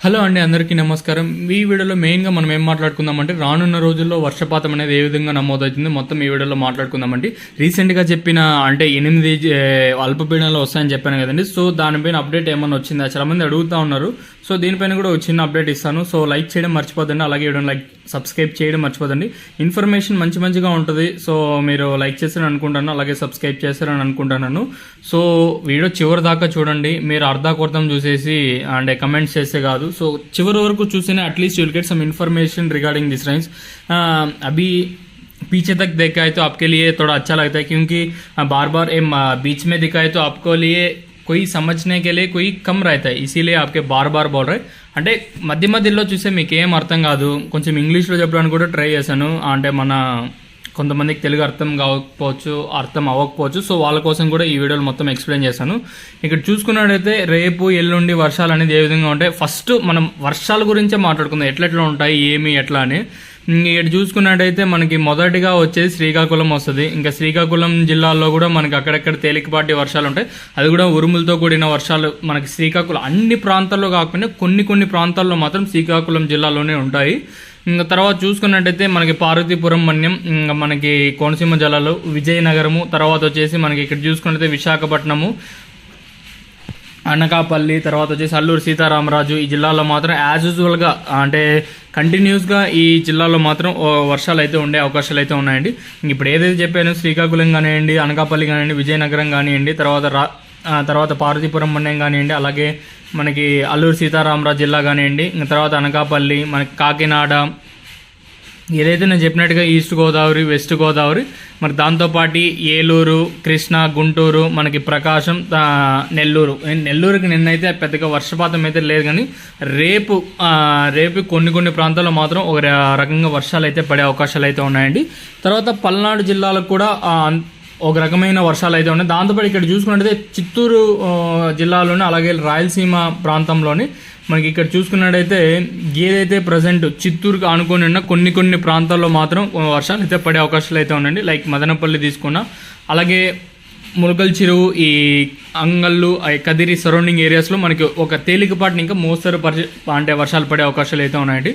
Hello అండి అందరికీ నమస్కారం. ఈ వీడియోలో మెయిన్గా మనం ఏం మాట్లాడుకుందామంటే రానున్న రోజుల్లో వర్షపాతం అనేది ఏ విధంగా నమోదవుతుంది మొత్తం ఈ వీడియోలో మాట్లాడుకుందామండి. రీసెంట్గా చెప్పిన అంటే ఎనిమిది ఏ, అల్పపీడనాలు వస్తాయని చెప్పాను కదండి. సో దానిపైన అప్డేట్ ఏమైనా వచ్చిందా? చాలా మంది అడుగుతా ఉన్నారు. సో దీనిపైన కూడా ఒక చిన్న అప్డేట్ ఇస్తాను. సో లైక్ చేయడం మర్చిపోదండి అలాగే వీడియో లైక్ సబ్స్క్రైబ్ చేయడం మర్చిపోదండి ఇన్ఫర్మేషన్ మంచి మంచిగా ఉంటుంది. సో మీరు లైక్ చేశారని అనుకుంటాను. అలాగే సబ్స్క్రైబ్ చేశారని అనుకుంటున్నాను సో వీడియో చివరి దాకా చూడండి. మీరు అర్ధాకొర్థం చూసేసి అంటే కమెంట్స్ చేస్తే కాదు. సో చివరి వరకు చూసినా at least you'll get some information regarding this rains అవి పీచే తక్ దిఖాయి ఆప్కే లియే థోడా అచ్చా లగతా క్యూకి బార్ బార్ బీచ్ మే దిఖాయి ఆప్కో లియే కొయి సమజ్నే కెలియే కొయి కమ్ రాయితా ఇసీలే ఆప్కే బార్ బార్ బోల్ రే అంటే మధ్య మధ్యలో చూస్తే మీకు ఏం అర్థం కాదు కొంచెం ఇంగ్లీష్లో చెప్పడానికి కూడా ట్రై చేశాను అంటే మన కొంతమందికి తెలుగు అర్థం కావకపోవచ్చు అర్థం అవ్వకపోవచ్చు. సో వాళ్ళ కోసం కూడా ఈ వీడియోలు మొత్తం ఎక్స్ప్లెయిన్ చేశాను. ఇక్కడ చూసుకున్నట్టయితే రేపు ఎల్లుండి వర్షాలు అనేది ఏ విధంగా ఉంటాయి? ఫస్ట్ మనం వర్షాల గురించే మాట్లాడుకుందాం. ఎట్లెట్లా ఉంటాయి? ఏమి? ఎట్లా అని. ఇక్కడ చూసుకున్నట్టయితే మనకి మొదటిగా వచ్చేది శ్రీకాకుళం వస్తుంది. ఇంకా శ్రీకాకుళం జిల్లాలో కూడా మనకి అక్కడక్కడ తేలికపాటి వర్షాలు ఉంటాయి. అది కూడా ఉరుములతో కూడిన వర్షాలు మనకి శ్రీకాకుళం అన్ని ప్రాంతాల్లో కాకుండా కొన్ని కొన్ని ప్రాంతాల్లో మాత్రం శ్రీకాకుళం జిల్లాలోనే ఉంటాయి. ఇంకా తర్వాత చూసుకున్నట్టయితే మనకి పార్వతీపురం మన్యం ఇంకా మనకి కోనసీమ జిల్లాలో విజయనగరము తర్వాత వచ్చేసి మనకి ఇక్కడ చూసుకున్నట్టయితే విశాఖపట్నము అనకాపల్లి తర్వాత వచ్చేసి అల్లూరు సీతారామరాజు ఈ జిల్లాలో మాత్రం యాజ్ యూజువల్గా అంటే కంటిన్యూస్గా ఈ జిల్లాలో మాత్రం వర్షాలు అయితే ఉండే అవకాశాలు అయితే ఉన్నాయండి ఇప్పుడు ఏదైతే చెప్పాను శ్రీకాకుళం కానివ్వండి అనకాపల్లి కానివ్వండి విజయనగరం కానివ్వండి తర్వాత రా తర్వాత పార్వతీపురం మండలం కానివ్వండి అలాగే మనకి అల్లూరు సీతారామరాజు జిల్లా కానివ్వండి ఇంకా తర్వాత అనకాపల్లి మనకి కాకినాడ ఏదైతే నేను చెప్పినట్టుగా ఈస్ట్ గోదావరి వెస్ట్ గోదావరి మరి దాంతోపాటు ఏలూరు కృష్ణా గుంటూరు మనకి ప్రకాశం నెల్లూరు. నెల్లూరుకి నిన్నైతే పెద్దగా వర్షపాతం అయితే లేదు కానీ రేపు రేపు కొన్ని కొన్ని ప్రాంతాల్లో మాత్రం ఒక రకంగా వర్షాలు అయితే పడే అవకాశాలు అయితే ఉన్నాయండి. తర్వాత పల్నాడు జిల్లాలకు కూడా ఒక రకమైన వర్షాలు అయితే ఉన్నాయి. దాంతోపాటు ఇక్కడ చూసుకున్నట్టయితే చిత్తూరు జిల్లాలోని అలాగే రాయలసీమ ప్రాంతంలోని మనకి ఇక్కడ చూసుకున్నట్టయితే ఏదైతే ప్రజెంట్ చిత్తూరుకు ఆనుకొని ఉన్న కొన్ని కొన్ని ప్రాంతాల్లో మాత్రం వర్షాలు అయితే పడే అవకాశాలు అయితే ఉండండి లైక్ మదనపల్లి తీసుకున్న అలాగే ములకల్ చెరువు ఈ అంగళ్ళు ఆ కదిరి సరౌండింగ్ ఏరియాస్లో మనకి ఒక తేలికపాటిని ఇంకా మోస్తరు పరిచ అంటే వర్షాలు పడే అవకాశాలు అయితే ఉన్నాయండి.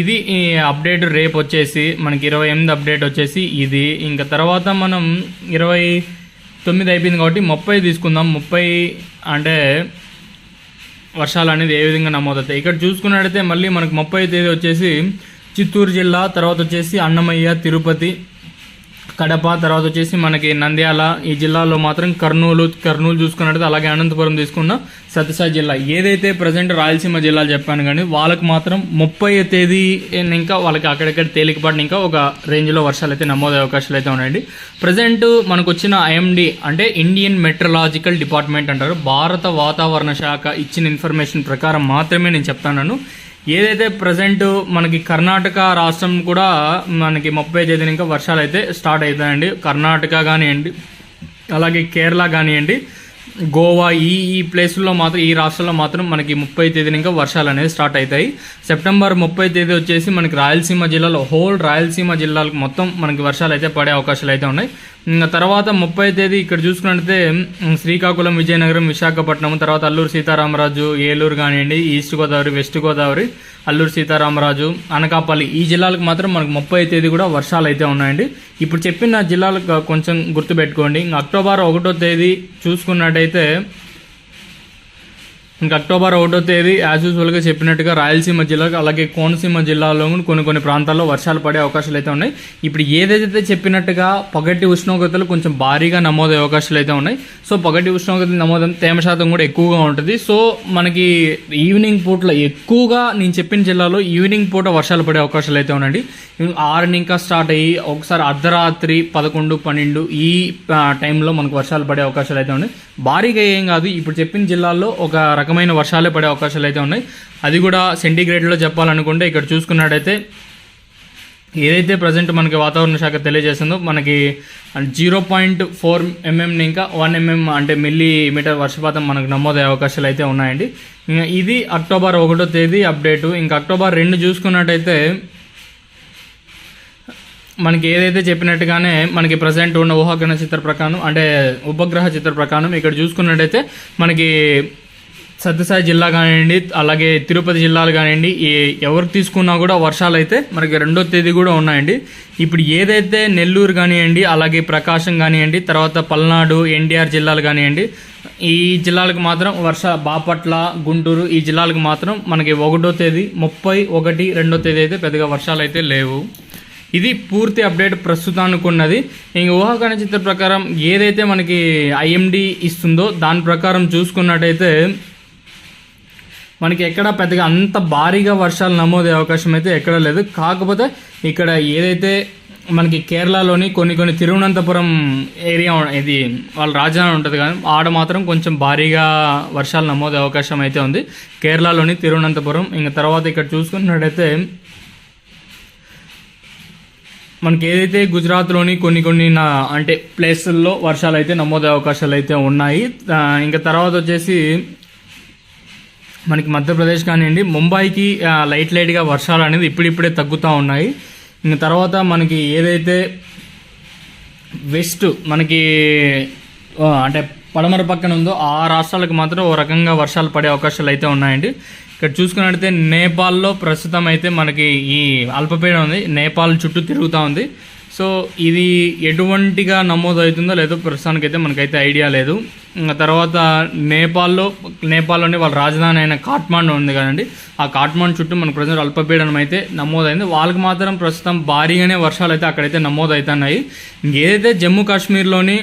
ఇది ఈ అప్డేట్ రేపు వచ్చేసి మనకి ఇరవై ఎనిమిది అప్డేట్ వచ్చేసి ఇది. ఇంకా తర్వాత మనం ఇరవై తొమ్మిది అయిపోయింది కాబట్టి ముప్పై తీసుకుందాం. ముప్పై అంటే వర్షాలు అనేది ఏ విధంగా నమోదవుతాయి? ఇక్కడ చూసుకున్నట్టయితే మళ్ళీ మనకు ముప్పై తేదీ వచ్చేసి చిత్తూరు జిల్లా తర్వాత వచ్చేసి అన్నమయ్య తిరుపతి కడప తర్వాత వచ్చేసి మనకి నంద్యాల ఈ జిల్లాలో మాత్రం కర్నూలు కర్నూలు చూసుకున్నట్టు అలాగే అనంతపురం తీసుకున్న సత్యసాయి జిల్లా. ఏదైతే ప్రజెంట్ రాయలసీమ జిల్లాలు చెప్పాను కానీ వాళ్ళకి మాత్రం ముప్పై తేదీ ఇంకా వాళ్ళకి అక్కడక్కడ తేలికపాటిన ఇంకా ఒక రేంజ్లో వర్షాలు అయితే నమోదయ్యే అవకాశాలు అయితే ఉన్నాయండి ప్రజెంట్ మనకు వచ్చిన ఐఎండి అంటే ఇండియన్ మెట్రలాజికల్ డిపార్ట్మెంట్ అంటారు. భారత వాతావరణ శాఖ ఇచ్చిన ఇన్ఫర్మేషన్ ప్రకారం మాత్రమే నేను చెప్తాను. ఏదైతే ప్రజెంట్ మనకి కర్ణాటక రాష్ట్రం కూడా మనకి ముప్పై తేదీన ఇంకా వర్షాలు అయితే స్టార్ట్ అవుతాయండి. కర్ణాటక కానివ్వండి అలాగే కేరళ కానివ్వండి గోవా ఈ ఈ ప్లేస్లో మాత్రం ఈ రాష్ట్రాల్లో మాత్రం మనకి ముప్పై తేదీన ఇంకా వర్షాలు అనేది స్టార్ట్ అవుతాయి. సెప్టెంబర్ ముప్పై తేదీ వచ్చేసి మనకి రాయలసీమ జిల్లాలో హోల్ రాయలసీమ జిల్లాలకు మొత్తం మనకి వర్షాలు అయితే పడే అవకాశాలు అయితే ఉన్నాయి. తర్వాత ముప్పై తేదీ ఇక్కడ చూసుకున్నట్లయితే శ్రీకాకుళం విజయనగరం విశాఖపట్నం తర్వాత అల్లూరు సీతారామరాజు ఏలూరు కానివ్వండి ఈస్ట్ గోదావరి వెస్ట్ గోదావరి అల్లూరు సీతారామరాజు అనకాపల్లి ఈ జిల్లాలకు మాత్రం మనకు ముప్పై తేదీ కూడా వర్షాలు అయితే ఉన్నాయండి. ఇప్పుడు చెప్పిన జిల్లాలకు కొంచెం గుర్తుపెట్టుకోండి. ఇంకా అక్టోబర్ ఒకటో తేదీ చూసుకున్నట్టయితే ఇంకా అక్టోబర్ ఒకటో తేదీ యాజ్ యూజువల్గా చెప్పినట్టుగా రాయలసీమ జిల్లాకు అలాగే కోనసీమ జిల్లాలో కొన్ని కొన్ని ప్రాంతాల్లో వర్షాలు పడే అవకాశాలు అయితే ఉన్నాయి. ఇప్పుడు ఏదైతే చెప్పినట్టుగా పగటి ఉష్ణోగ్రతలు కొంచెం భారీగా నమోదయ్యే అవకాశాలు అయితే ఉన్నాయి. సో పగటి ఉష్ణోగ్రతలు నమోదం తేమ శాతం కూడా ఎక్కువగా ఉంటుంది. సో మనకి ఈవినింగ్ పూటలో ఎక్కువగా నేను చెప్పిన జిల్లాలో ఈవినింగ్ పూట వర్షాలు పడే అవకాశాలు అయితే ఉన్నాయండి. ఆరుని ఇంకా స్టార్ట్ అయ్యి ఒకసారి అర్ధరాత్రి పదకొండు పన్నెండు ఈ టైంలో మనకు వర్షాలు పడే అవకాశాలు అయితే ఉన్నాయి. భారీగా ఏం కాదు. ఇప్పుడు చెప్పిన జిల్లాల్లో ఒక రకమైన వర్షాలే పడే అవకాశాలు అయితే ఉన్నాయి. అది కూడా సెంటీగ్రేడ్లో చెప్పాలనుకుంటే ఇక్కడ చూసుకున్నట్టయితే ఏదైతే ప్రజెంట్ మనకి వాతావరణ శాఖ తెలియజేస్తుందో మనకి జీరో పాయింట్ ఫోర్ ఎంఎంని ఇంకా వన్ ఎంఎం అంటే మిల్లీమీటర్ వర్షపాతం మనకు నమోదయ్యే అవకాశాలు అయితే ఉన్నాయండి. ఇంకా ఇది అక్టోబర్ ఒకటో తేదీ అప్డేటు. ఇంకా అక్టోబర్ రెండు చూసుకున్నట్టయితే మనకి ఏదైతే చెప్పినట్టుగానే మనకి ప్రజెంట్ ఉన్న ఊహాగ్రహ చిత్ర ప్రకారం అంటే ఉపగ్రహ చిత్ర ప్రకారం ఇక్కడ చూసుకున్నట్టయితే మనకి సత్యసాయి జిల్లా కానివ్వండి అలాగే తిరుపతి జిల్లాలు కానివ్వండి ఏ ఎవరు తీసుకున్నా కూడా వర్షాలు అయితే మనకి రెండో తేదీ కూడా ఉన్నాయండి. ఇప్పుడు ఏదైతే నెల్లూరు కానివ్వండి అలాగే ప్రకాశం కానివ్వండి తర్వాత పల్నాడు ఎన్టీఆర్ జిల్లాలు కానివ్వండి ఈ జిల్లాలకు మాత్రం వర్ష బాపట్ల గుంటూరు ఈ జిల్లాలకు మాత్రం మనకి ఒకటో తేదీ ముప్పై ఒకటి రెండో తేదీ అయితే పెద్దగా వర్షాలు అయితే లేవు. ఇది పూర్తి అప్డేట్ ప్రస్తుతానికి ఉన్నది. ఇంక ఊహాగాన చిత్ర ప్రకారం ఏదైతే మనకి ఐఎండి ఇస్తుందో దాని ప్రకారం చూసుకున్నట్టయితే మనకి ఎక్కడ పెద్దగా అంత భారీగా వర్షాలు నమోదే అవకాశం అయితే ఎక్కడ లేదు. కాకపోతే ఇక్కడ ఏదైతే మనకి కేరళలోని కొన్ని కొన్ని తిరువనంతపురం ఏరియా ఇది వాళ్ళ రాజధాని ఉంటుంది కానీ ఆడ మాత్రం కొంచెం భారీగా వర్షాలు నమోదే అవకాశం అయితే ఉంది. కేరళలోని తిరువనంతపురం ఇంకా తర్వాత ఇక్కడ చూసుకున్నట్టయితే మనకి ఏదైతే గుజరాత్లోని కొన్ని కొన్ని నా అంటే ప్లేసుల్లో వర్షాలు అయితే నమోదే అవకాశాలు అయితే ఉన్నాయి. ఇంకా తర్వాత వచ్చేసి మనకి మధ్యప్రదేశ్ కానివ్వండి ముంబైకి లైట్ లైట్గా వర్షాలు అనేది ఇప్పుడిప్పుడే తగ్గుతూ ఉన్నాయి. ఇంకా తర్వాత మనకి ఏదైతే వెస్ట్ మనకి అంటే పడమర పక్కన ఉందో ఆ రాష్ట్రాలకు మాత్రం ఓ రకంగా వర్షాలు పడే అవకాశాలు అయితే ఉన్నాయండి. ఇక్కడ చూసుకున్నట్టయితే నేపాల్లో ప్రస్తుతం అయితే మనకి ఈ అల్పపీడనం ఉంది. నేపాల్ చుట్టూ తిరుగుతూ ఉంది. సో ఇది ఎటువంటిగా నమోదు అవుతుందో లేదో ప్రస్తుతానికైతే మనకైతే ఐడియా లేదు. తర్వాత నేపాల్లో నేపాల్లోని వాళ్ళ రాజధాని అయిన కాట్మాండ్ ఉంది కదండి. ఆ కాట్మాండ్ చుట్టూ మనకు ప్రజెంట్ అల్పపీడనం అయితే నమోదైంది. వాళ్ళకి మాత్రం ప్రస్తుతం భారీగానే వర్షాలు అయితే అక్కడైతే నమోదు అవుతున్నాయి ఇంకేదైతే జమ్మూ కాశ్మీర్లోని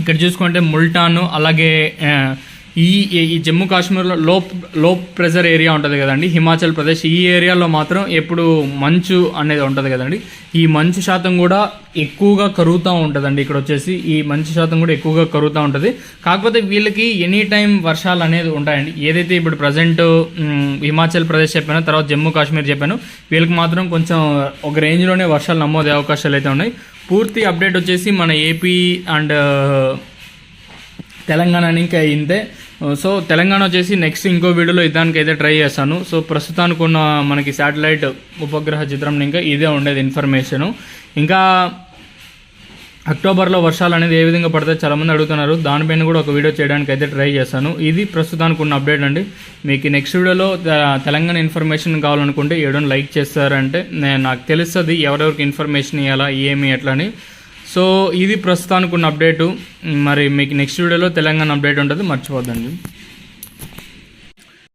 ఇక్కడ చూసుకుంటే ముల్టాన్ అలాగే ఈ ఈ జమ్మూ కాశ్మీర్లో లో లో ప్రెజర్ ఏరియా ఉంటుంది కదండి. హిమాచల్ ప్రదేశ్ ఈ ఏరియాలో మాత్రం ఎప్పుడు మంచు అనేది ఉంటుంది కదండి. ఈ మంచు శాతం కూడా ఎక్కువగా కరుగుతూ ఉంటుందండి ఇక్కడ వచ్చేసి. ఈ మంచు శాతం కూడా ఎక్కువగా కరుగుతూ ఉంటుంది. కాకపోతే వీళ్ళకి ఎనీ టైం వర్షాలు అనేది ఉంటాయండి. ఏదైతే ఇప్పుడు ప్రజెంట్ హిమాచల్ ప్రదేశ్ చెప్పానో తర్వాత జమ్మూ కాశ్మీర్ చెప్పాను వీళ్ళకి మాత్రం కొంచెం ఒక రేంజ్లోనే వర్షాలు నమోదే అవకాశాలు అయితే ఉన్నాయి. పూర్తి అప్డేట్ వచ్చేసి మన ఏపీ అండ్ తెలంగాణ ఇంకా అయిందే సో తెలంగాణ వచ్చేసి నెక్స్ట్ ఇంకో వీడియోలో ఇదానికి అయితే ట్రై చేస్తాను. సో ప్రస్తుతానికి ఉన్న మనకి శాటిలైట్ ఉపగ్రహ చిత్రం ఇంకా ఇదే ఉండేది ఇన్ఫర్మేషను ఇంకా అక్టోబర్లో వర్షాలు అనేది ఏ విధంగా పడితే చాలామంది అడుగుతున్నారు. దానిపైన కూడా ఒక వీడియో చేయడానికి అయితే ట్రై చేస్తాను. ఇది ప్రస్తుతానికి ఉన్న అప్డేట్ అండి. మీకు నెక్స్ట్ వీడియోలో తెలంగాణ ఇన్ఫర్మేషన్ కావాలనుకుంటే ఏడో లైక్ చేస్తారంటే నేను నాకు తెలుస్తుంది ఎవరెవరికి ఇన్ఫర్మేషన్ ఇవ్వాలా ఏమి ఎట్లా అని. సో ఇది ప్రస్తుతానికి ఉన్న అప్డేటు. మరి మీకు నెక్స్ట్ వీడియోలో తెలంగాణ అప్డేట్ ఉంటుంది మర్చిపోద్దండి.